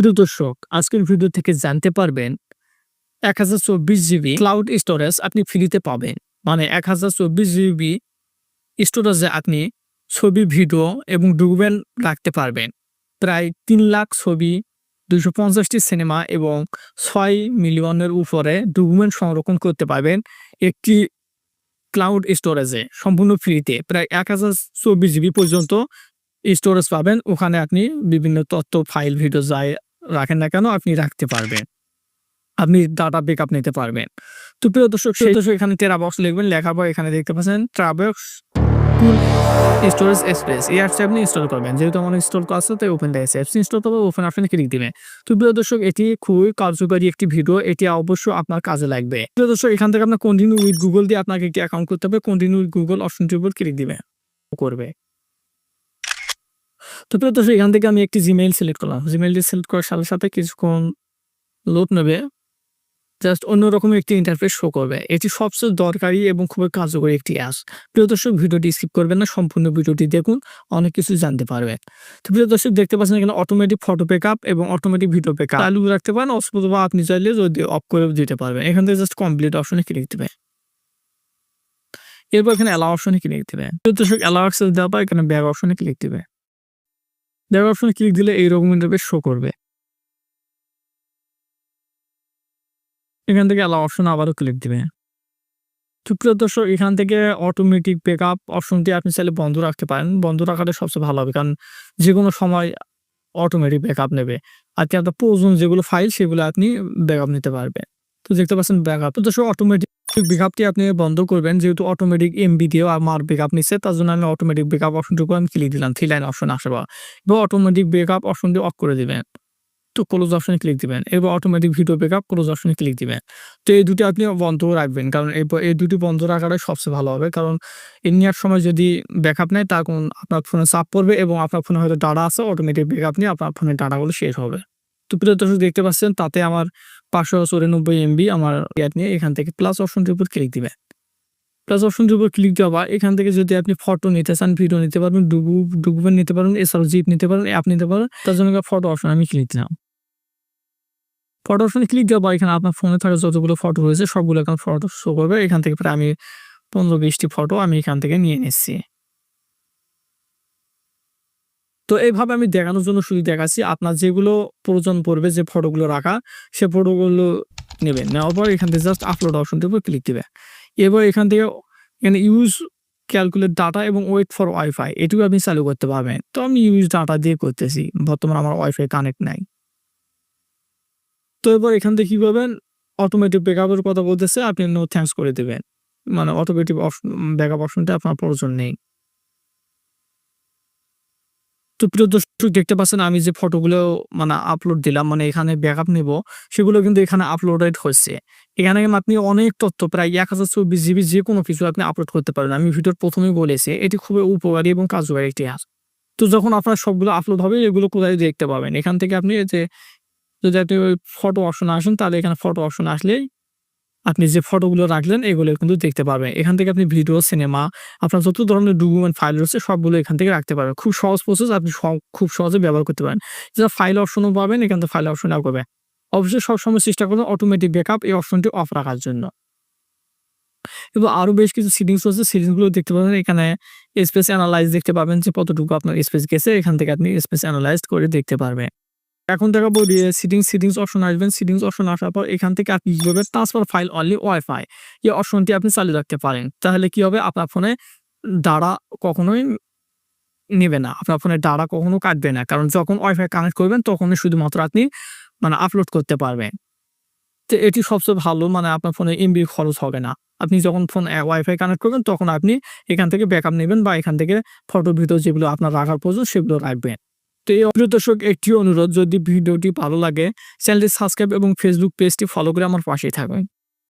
প্রিয় দর্শক, আজকের ভিডিও থেকে জানতে পারবেন এক হাজার চব্বিশ জিবি ক্লাউড স্টোরেজ আপনি ফ্রিতে পাবেন। মানে এক হাজার চব্বিশ জিবি স্টোরেজে আপনি ছবি ভিডিও এবং ডকুমেন্ট রাখতে পারবেন। প্রায় তিন লাখ ছবি দুশো পঞ্চাশটি সিনেমা এবং ছয় মিলিয়নের উপরে ডকুমেন্ট সংরক্ষণ করতে পারবেন একটি ক্লাউড স্টোরেজে সম্পূর্ণ ফ্রিতে প্রায় এক হাজার চব্বিশ জিবি পর্যন্ত স্টোরেজ পাবেন। ওখানে আপনি বিভিন্ন তথ্য ফাইল ভিডিও যাই রাখেন না কেন? আপনি রাখতে পারবেন। আপনি ডাটা ব্যাক আপ নিতে পারবেন। তো প্রিয় দর্শক সেই দর্শক এখানে টেরা বক্স লিখবেন। লেখার পর এখানে দেখতে পাচ্ছেন ট্রাবক্স স্টোরেজ স্পেস এই অ্যাপসটা আপনি ইনস্টল করবেন। যেহেতু আমার ইনস্টল করা আছে তাই ওপেন দেখেছে অ্যাপস ইনস্টল করবে ওপেন অপশনে ক্লিক দিবেন। তো প্রিয় দর্শক এটি খুবই কার্যকারী একটি ভিডিও এটি অবশ্যই আপনার কাজে লাগবে। প্রিয় দর্শক এখান থেকে আপনার কন্টিনিউ উইথ গুগল দিয়ে আপনাকে একটি অ্যাকাউন্ট করতে হবে। কন্টিনিউ উইথ গুগল অপশনটির উপর ক্লিক দিবে করবে। তো প্রিয় দর্শক, এখান থেকে আমি একটি জিমেইল সিলেক্ট করলাম। জিমেইলটি সিলেক্ট করার সাথে সাথে কিছুক্ষণ লোড নেবে। জাস্ট অন্যরকম একটি ইন্টারফেস শো করবে। এটি সবচেয়ে দরকারি এবং খুবই কার্যকরী একটি অ্যাপস প্রিয় দর্শক, ভিডিওটি স্কিপ করবেন না, সম্পূর্ণ ভিডিওটি দেখুন, অনেক কিছু জানতে পারবেন। তো প্রিয় দর্শক, দেখতে পাচ্ছেন এখানে অটোমেটিক ফটো পিক আপ এবং অটোমেটিক ভিডিও পিক আপ চালু রাখতে পারেন অথবা আপনি চাইলে যদি অফ করে দিতে পারবেন। এখান থেকে জাস্ট কমপ্লিট অপশনে ক্লিক দিবে এরপর এখানে অ্যালাউ অপশনে ক্লিক দিবে প্রিয় দর্শক অ্যালাউ দেওয়ার পর এখানে ব্যাগ অপশনে ক্লিক দিবে ব্যাগ অপশনে ক্লিক দিলে এইরকম ইন্টারফেস শো করবে। এখান থেকে অ্যালাউ অপশন আবারও ক্লিক দিবে। সুপ্রিয় দর্শক, এখান থেকে অটোমেটিক ব্যাক আপ অপশনটি আপনি চাইলে বন্ধ রাখতে পারেন। বন্ধ রাখাটা সবচেয়ে ভালো হবে, কারণ যে কোনো সময় অটোমেটিক ব্যাক আপ নেবে। আর কি আপনার প্রয়োজন যেগুলো ফাইল সেগুলো আপনি ব্যাক আপ নিতে পারবেন। তো দেখতে পাচ্ছেন ব্যাক আপ তো দর্শক অটোমেটিক ব্যাক আপনি বন্ধ করবেন, যেহেতু অটোমেটিক এমবি দিয়েও আমার ব্যাক আপ নিচ্ছে, তার জন্য আমি অটোমেটিক ব্যাক আপ অপশনটুকু আমি ক্লিক দিলাম থ্রি লাইন অপশন আসবে এবং অটোমেটিক ব্যাক আপ অপশনটি অফ করে দিবেন। তো ক্লোজ অপশনে ক্লিক দিবেন। এবার অটোমেটিক ভিডিও ব্যাকআপ ক্লোজ অপশনে ক্লিক দিবেন। তো এই দুটি আপনি বন্ধ রাখবেন, কারণ এই- এই দুটি বন্ধ রাখাটাই সবচেয়ে ভালো হবে, কারণ এ নেওয়ার সময় যদি ব্যাকআপ নেয় তখন আপনার ফোনে চাপ পড়বে এবং আপনার ফোনে হয়তো ডাটা আছে অটোমেটিক ব্যাকআপ নিয়ে আপনার ফোনের ডাটাগুলো শেষ হবে। তো প্রিয় দর্শক, দেখতে পাচ্ছেন, তাতে আমার পাঁচশো চৌরানব্বই এমবি আমার ইয়ার নিয়ে এখান থেকে প্লাস অপশনটির উপর ক্লিক দিবেন প্লাস অপশনটির উপর ক্লিক দেওয়া বা এখান থেকে যদি আপনি ফটো নিতে চান ভিডিও নিতে পারবেন ডুবু ডকুমেন্ট নিতে পারবেন এছাড়াও জিপ নিতে পারেন অ্যাপ নিতে পারেন তার জন্য ফটো অপশন আমি ক্লিক দিলাম। ফটো অপশনে ক্লিক দেওয়া বা এখানে আপনার ফোনে থাকা যতগুলো ফটো রয়েছে, সবগুলো এখন ফটো শো করবে। এখান থেকে প্রায় আমি পনেরো বিশটি ফটো আমি এখান থেকে নিয়ে নিচ্ছি। তো এইভাবে আমি দেখানোর জন্য শুধু দেখাচ্ছি। আপনার যেগুলো প্রয়োজন পড়বে, যে ফটোগুলো রাখা, সে ফটোগুলো নেবেন। নেওয়ার পর এখান থেকে জাস্ট আপলোড অপশনটির উপর ক্লিক দিবে এবার এখান থেকে এখানে ইউজ ক্যালকুলেট ডাটা এবং ওয়েট ফর ওয়াইফাই এটুকু আপনি চালু করতে পারবেন। তো আমি ইউজ ডাটা দিয়ে করতেছি, বর্তমানে আমার ওয়াইফাই কানেক্ট নাই। তো এবার এখান থেকে কি করবেন? অটোমেটিক ব্যাকআপের কথা বলতেছে, আপনি নো থ্যাঙ্কস করে দেবেন। মানে অটোমেটিক ব্যাকআপ অপশনটা আপনার প্রয়োজন নেই। তো প্রিয় দর্শক, দেখতে পাচ্ছেন আমি যে ফটোগুলো মানে আপলোড দিলাম মানে এখানে ব্যাকআপ নেব, সেগুলো কিন্তু এখানে আপলোডেড হচ্ছে এখানে আপনি অনেক তথ্য, প্রায় এক হাজার চব্বিশ জিবি যে কোনো কিছু আপনি আপলোড করতে পারেন। আমি ভিডিওর প্রথমেই বলেছি, এটি খুবই উপকারী এবং কার্যকারী একটি অ্যাপ তো যখন আপনার সবগুলো আপলোড হবে, এগুলো কোথায় দেখতে পাবেন? এখান থেকে আপনি যে, যদি আপনি ওই ফটো অপশন আসেন, তাহলে এখানে ফটো অপশন আসলেই আপনি যে ফটোগুলো রাখলেন, এগুলো কিন্তু দেখতে পারবেন। এখান থেকে আপনি ভিডিও সিনেমা আপনার যত ধরনের ডকুমেন্ট ফাইল রয়েছে, সবগুলো এখান থেকে রাখতে পারবেন। খুব সহজ প্রসেস আপনি খুব সহজে ব্যবহার করতে পারেন। যেটা ফাইল অপশনও পাবেন, এখান থেকে ফাইল অপশন আপ করবে অবশ্যই সবসময় চেষ্টা করবেন অটোমেটিক ব্যাকআপ এই অপশনটি অফ রাখার জন্য। এবং আরও বেশ কিছু সিটিংস রয়েছে সিটিংসগুলো দেখতে পাবেন। এখানে স্পেস অ্যানালাইজ দেখতে পাবেন যে কতটুকু আপনার স্পেস গেছে। এখান থেকে আপনি স্পেস অ্যানালাইজ করে দেখতে পারবেন। এখন দেখাবো সিটিংস সিটিংস অপশন আসবেন। সিটিংস অপশন আসার পর এখান থেকে আপনি কি করবেন? ট্রান্সফার ফাইল অনলি ওয়াইফাই এই অপশনটি আপনি চালু রাখতে পারেন। তাহলে কি হবে? আপনার ফোনে ডাটা কখনোই নেবে না। আপনার ফোনে ডাটা কখনো কাটবে না। কারণ যখন ওয়াইফাই কানেক্ট করবেন, তখনই শুধুমাত্র আপনি মানে আপলোড করতে পারবেন। তো এটি সবচেয়ে ভালো মানে আপনার ফোনে এমবি খরচ হবে না। আপনি যখন ফোন ওয়াইফাই কানেক্ট করবেন, তখন আপনি এখান থেকে ব্যাকআপ নেবেন বা এখান থেকে ফটো ভিডিও যেগুলো আপনার রাখার প্রয়োজন, সেগুলো রাখবেন। তো এই অভিযোগ দর্শক একটি অনুরোধ, যদি ভিডিওটি ভালো লাগে, চ্যানেলটি সাবস্ক্রাইব এবং ফেসবুক পেজটি ফলো করে আমার পাশেই থাকবেন।